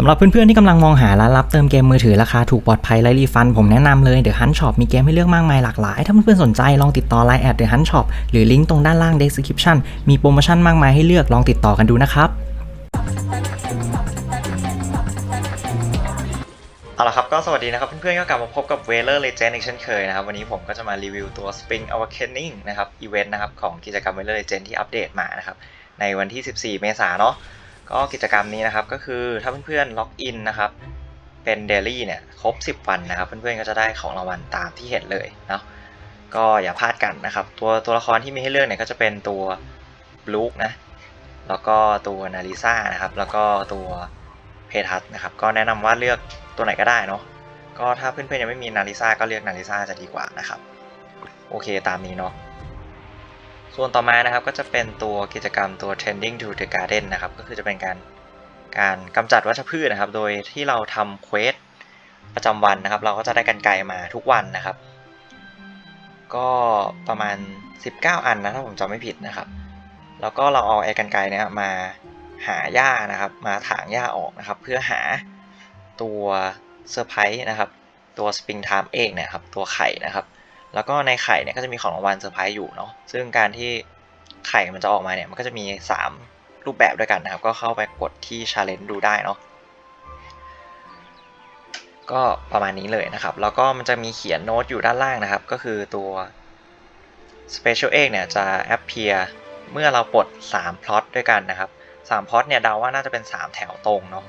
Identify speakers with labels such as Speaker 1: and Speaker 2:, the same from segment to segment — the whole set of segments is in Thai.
Speaker 1: สำหรับเพื่อนๆที่กำลังมองหาร้านรับเติมเกมมือถือราคาถูกปลอดภัยและรีฟัน ผมแนะนำเลย The Hunt Shop มีเกมให้เลือกมากมายหลากหลาย ถ้าเพื่อนๆสนใจลองติดต่อ Line แอด The Hunt Shop หรือลิงก์ตรงด้านล่าง description มีโปรโมชั่นมากมายให้เลือกลองติดต่อกันดูนะครับเอาละครับก็สวัสดีนะครับเพื่อนๆก็กลับมาพบกับ w e l e r Legend อีกเช่นเคยนะครับ วันนี้ผมก็จะมารีวิวตัว Spring Awakening นะครับอีเวนต์นะครับของกิจกรรม w e l e r Legend ที่อัปเดตมานะครับในวันที่ 14 เมษายนเนาะ ก็กิจกรรมนี้นะครับก็คือถ้าเพื่อนๆล็อกอินนะครับเป็นเดลี่เนี่ยครบ 10 วันนะครับ เพื่อนๆก็จะได้ของรางวัลตามที่เห็นเลยเนาะก็อย่าพลาดกันนะครับ ตัวตัวละครที่มีให้เลือกเนี่ยก็จะเป็นตัวบลูคนะแล้วก็ตัวนาริซ่านะครับ แล้วก็ตัวเพทัสนะครับ ก็แนะนำว่าเลือกตัวไหนก็ได้เนาะก็ถ้าเพื่อนๆยังไม่มีนาริซ่าก็เลือกนาริซ่าจะดีกว่านะครับ โอเคตามนี้เนาะ ส่วนต่อมานะครับก็จะเป็นตัวกิจกรรมตัว Tending to the Garden นะครับ ก็คือจะเป็นการการกำจัดวัชพืชนะครับ โดยที่เราทำเควสประจำวันนะครับ เราก็จะได้กันไกมาทุกวันนะครับ ก็ประมาณ 19 อันนะถ้าผมจำไม่ผิดนะครับ แล้วก็เราเอาไอ้กันไกเนี่ยมาหาหญ้านะครับ มาถางหญ้าออกนะครับ เพื่อหาตัวเซอร์ไพรส์นะครับ ตัวสปริงไทม์เองเนี่ยครับ ตัวไข่นะครับ แล้วก็ในไข่เนี่ยก็จะมีของรางวัลเซอร์ไพรส์อยู่เนาะซึ่งการที่ไข่มันจะออกมาเนี่ยมันก็จะมี 3 รูปแบบด้วยกันนะครับ ก็เข้าไปกดที่ challenge ดูได้เนาะก็ประมาณนี้เลยนะครับ แล้วก็มันจะมีเขียนโน้ตอยู่ด้านล่างนะครับ ก็คือตัว special egg เนี่ยจะ appear เมื่อเราปลด3 plot ด้วยกันนะครับ3 plot เนี่ยเดาว่าน่าจะเป็น 3 แถวตรงเนาะ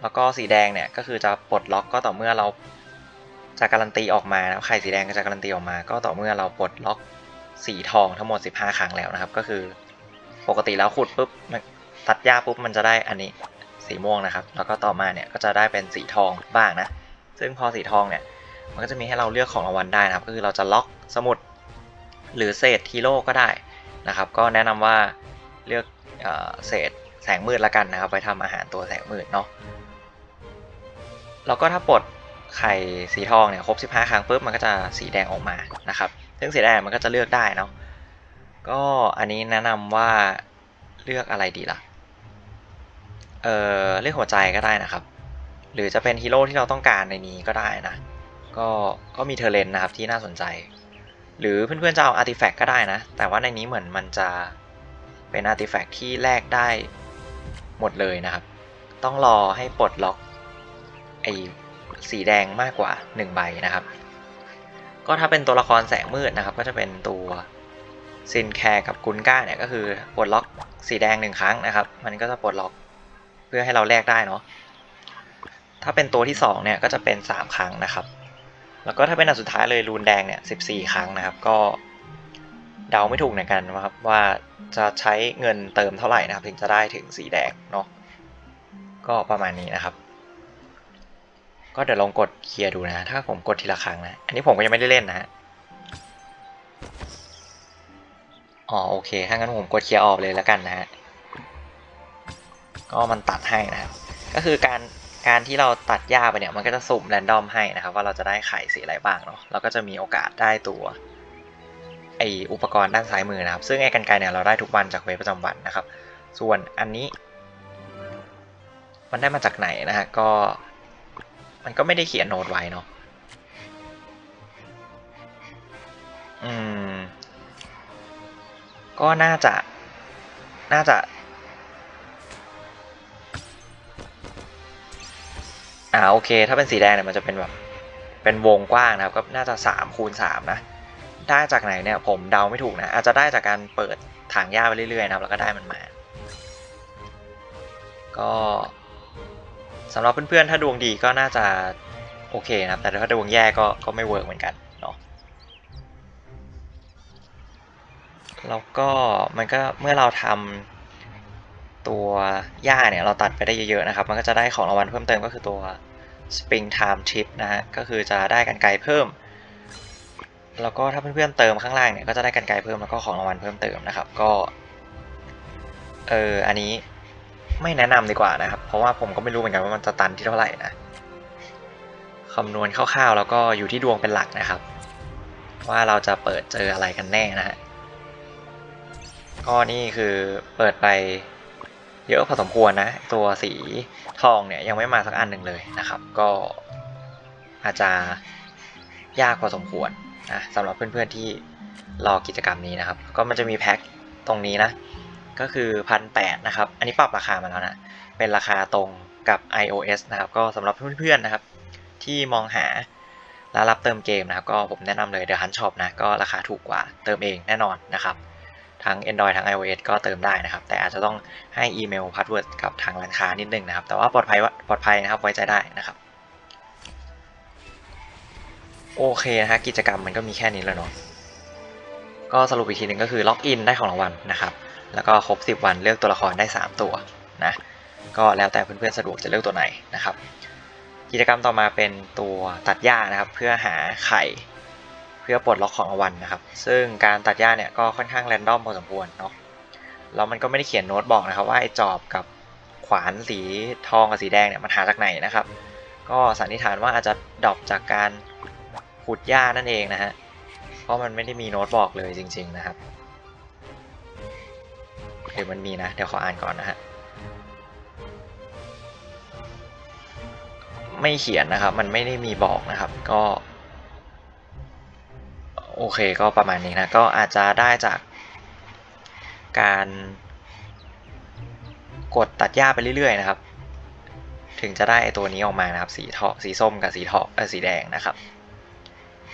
Speaker 1: แล้วก็สีแดงเนี่ยก็คือจะปลดล็อกก็ต่อเมื่อเรา จะการันตีออกมานะไข่สีแดงก็จะการันตีออกมา ก็ต่อเมื่อเราปลดล็อกสีทองทั้งหมด 15 ครั้งแล้วนะครับ ก็คือปกติแล้วขุดปุ๊บมันตัดหญ้าปุ๊บมันจะได้อันนี้สีม่วงนะครับ แล้วก็ต่อมาเนี่ยก็จะได้เป็นสีทองบ้างนะ ซึ่งพอสีทองเนี่ยมันก็จะมีให้เราเลือกของรางวัลได้นะครับ ก็คือเราจะล็อกสมุดหรือเศษฮีโร่ก็ได้นะครับ ก็แนะนำว่าเลือกเออเศษแสงมืดละกันนะครับ ไปทำอาหารตัวแสงมืดเนาะแล้วก็ถ้าปลด ไข่สีทองเนี่ยครบ 15 ครั้งปุ๊บมันก็จะสีแดงออกมานะครับ ซึ่งสีแดงมันก็จะเลือกได้เนาะก็อันนี้แนะนำว่าเลือกอะไรดีล่ะ เออเลือกหัวใจก็ได้นะครับ หรือจะเป็นฮีโร่ที่เราต้องการในนี้ก็ได้นะ ก็ก็มีเทเลนนะครับที่น่าสนใจ หรือเพื่อนๆจะเอาอาร์ติแฟกต์ก็ได้นะ แต่ว่าในนี้เหมือนมันจะเป็นอาร์ติแฟกต์ที่แลกได้หมดเลยนะครับ ต้องรอให้ปลดล็อกไอ สีแดงมากกว่า 1 ใบนะครับ ก็ถ้าเป็นตัวละครแสงมืดนะครับ ก็จะเป็นตัวซินแคร์กับกุนก้าเนี่ยก็คือปลดล็อกสีแดงหนึ่งครั้งนะครับ มันก็จะปลดล็อกเพื่อให้เราแลกได้เนาะถ้าเป็นตัวที่2เนี่ยก็จะเป็น 3 ครั้งนะครับ แล้วก็ถ้าเป็นอันสุดท้ายเลยรูนแดงเนี่ย14 ครั้งนะครับ ก็เดาไม่ถูกเหมือนกันนะครับว่าจะใช้เงินเติมเท่าไหร่นะครับ ถึงจะได้ถึงสีแดงเนาะก็ประมาณนี้นะครับ ก็เดี๋ยวลองกดเคลียร์ดูนะ ถ้าผมกดทีละครั้งนะ อันนี้ผมก็ยังไม่ได้เล่นนะอ๋อโอเค ถ้างั้นผมกดเคลียร์ออกเลยแล้วกันนะฮะ ก็มันตัดให้นะครับ ก็คือการการที่เราตัดหญ้าไปเนี่ย มันก็จะสุ่มแรนดอมให้นะครับ ว่าเราจะได้ไข่สีอะไรบ้างเนาะแล้วก็จะมีโอกาสได้ตัวไออุปกรณ์ด้านซ้ายมือนะครับ ซึ่งไอ้กันไกเนี่ยเราได้ทุกวันจากเว็บประจำวันนะครับ ส่วนอันนี้ มันได้มาจากไหนนะฮะ ก็ มันก็ไม่ได้เขียนโน้ตไว้เนาะอืม ก็น่าจะ น่าจะ อ่าโอเค ถ้าเป็นสีแดงเนี่ยมันจะเป็นแบบ เป็นวงกว้างนะครับ ก็น่าจะ3คูณ3นะ ได้จากไหนเนี่ย ผมเดาไม่ถูกนะ อาจจะได้จากการเปิดถังหญ้าไปเรื่อยๆนะครับ แล้วก็ได้มันมา ก็ สำหรับเพื่อนๆ ถ้าดวงดีก็น่าจะโอเคนะครับ แต่ถ้าดวงแย่ก็ก็ไม่เวิร์กเหมือนกันเนาะแล้วก็มันก็เมื่อเราทำตัวหญ้าเนี่ยเราตัดไปได้เยอะๆนะครับ มันก็จะได้ของรางวัลเพิ่มเติมก็คือตัว Spring Time Chip นะฮะ ก็คือจะได้กันไกลเพิ่ม แล้วก็ถ้าเพื่อนๆเติมข้างล่างเนี่ยก็จะได้กันไกลเพิ่มแล้วก็ของรางวัลเพิ่มเติมนะครับ ก็เอออันนี้ ไม่แนะนำดีกว่านะครับ เพราะว่าผมก็ไม่รู้เหมือนกันว่ามันจะตันที่เท่าไหร่นะคำนวณคร่าวๆ แล้วก็อยู่ที่ดวงเป็นหลักนะครับ ว่าเราจะเปิดเจออะไรกันแน่นะฮะก็นี่คือเปิดไปเยอะพอสมควรนะ ตัวสีทองเนี่ยยังไม่มาสักอันหนึ่งเลยนะครับ ก็อาจจะยากพอสมควรนะสำหรับเพื่อนๆที่รอกิจกรรมนี้นะครับ ก็มันจะมีแพ็คตรงนี้นะ ก็คือพันแนะครับ อันนี้ปรับราคามาแล้วนะ เป็นราคาตรงกับ iOS นะครับ ก็สำหรับเพื่อนๆนะครับ ที่มองหาและรับเติมเกมนะครับ ก็ผมแนะนำเลย The Hunt Shop นะ ก็ราคาถูกกว่าเติมเองแน่นอนนะครับ ทั้ง Android ทั้ง iOS ก็เติมได้นะครับ แต่อาจจะต้องให้อีเมลพาสเวิร์ดกับทางร้านค้านิดนึงนะครับ แต่ว่าปลอดภัยว่าปลอดภัยนะครับ ไว้ใจได้นะครับ โอเคนะฮะกิจกรรมมันก็มีแค่นี้แล้วเนาะ ก็สรุปอีกทีหนึ่งก็คือล็อกอินได้ของรางวัลนะครับ แล้วก็ครบ 10 วันเลือกตัวละครได้ 3 ตัวนะก็แล้วแต่เพื่อนๆสะดวกจะเลือกตัวไหนนะครับ กิจกรรมต่อมาเป็นตัวตัดหญ้านะครับ เพื่อหาไข่เพื่อปลดล็อกของรางวัลนะครับ ซึ่งการตัดหญ้าเนี่ยก็ค่อนข้างแรนดอมพอสมควรเนาะแล้วมันก็ไม่ได้เขียนโน้ตบอกนะครับว่าไอ้จอบกับขวานสีทองกับสีแดงเนี่ยมันหาจากไหนนะครับ ก็สันนิษฐานว่าอาจจะดรอปจากการขุดหญ้านั่นเองนะฮะเพราะมันไม่ได้มีโน้ตบอกเลยจริง ๆนะครับ หรือมันมีนะ เดี๋ยวขออ่านก่อนนะฮะ ไม่เขียนนะครับ มันไม่ได้มีบอกนะครับ ก็ โอเคก็ประมาณนี้นะ ก็อาจจะได้จากการกดตัดหญ้าไปเรื่อยๆนะครับ ถึงจะได้ไอตัวนี้ออกมานะครับ สีทอสีส้มกับสีทอเออสีแดงนะครับ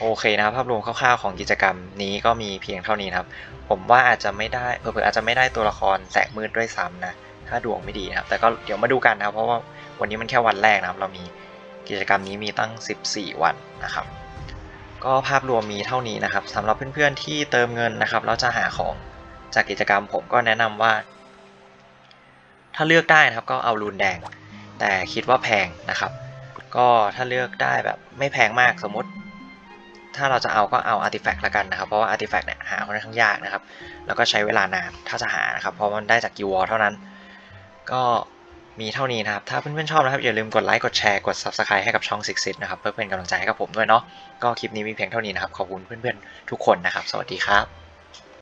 Speaker 1: โอเคนะครับภาพรวมคร่าวๆของกิจกรรมนี้ก็มีเพียงเท่านี้นะครับ ผมว่าอาจจะไม่ได้เผื่อๆอาจจะไม่ได้ตัวละครแสงมืดด้วยซ้ำนะถ้าดวงไม่ดีนะครับ แต่ก็เดี๋ยวมาดูกันนะครับ เพราะว่าวันนี้มันแค่วันแรกนะครับ เรามีกิจกรรมนี้มีตั้ง 14 วันนะครับ ก็ภาพรวมมีเท่านี้นะครับสำหรับเพื่อนๆที่เติมเงินนะครับแล้วจะหาของจากกิจกรรมผมก็แนะนำว่า ถ้าเลือกได้นะครับก็เอารูนแดง แต่คิดว่าแพงนะครับ ก็ถ้าเลือกได้แบบไม่แพงมากสมมติ ถ้าเราจะเอาก็เอาอาร์ติแฟกต์ละกันนะครับ เพราะว่าอาร์ติแฟกต์เนี่ยหาค่อนข้างยากนะครับ แล้วก็ใช้เวลานานถ้าจะหานะครับ เพราะมันได้จากกิวอเท่านั้น ก็มีเท่านี้นะครับ ถ้าเพื่อนๆชอบนะครับ อย่าลืมกดไลค์ กดแชร์ กด Subscribe ให้กับช่อง Six Sit นะครับ เพื่อเป็นกำลังใจให้กับผมด้วยเนาะ ก็คลิปนี้มีเพียงเท่านี้นะครับ ขอบคุณเพื่อนๆทุกคนนะครับ สวัสดีครับ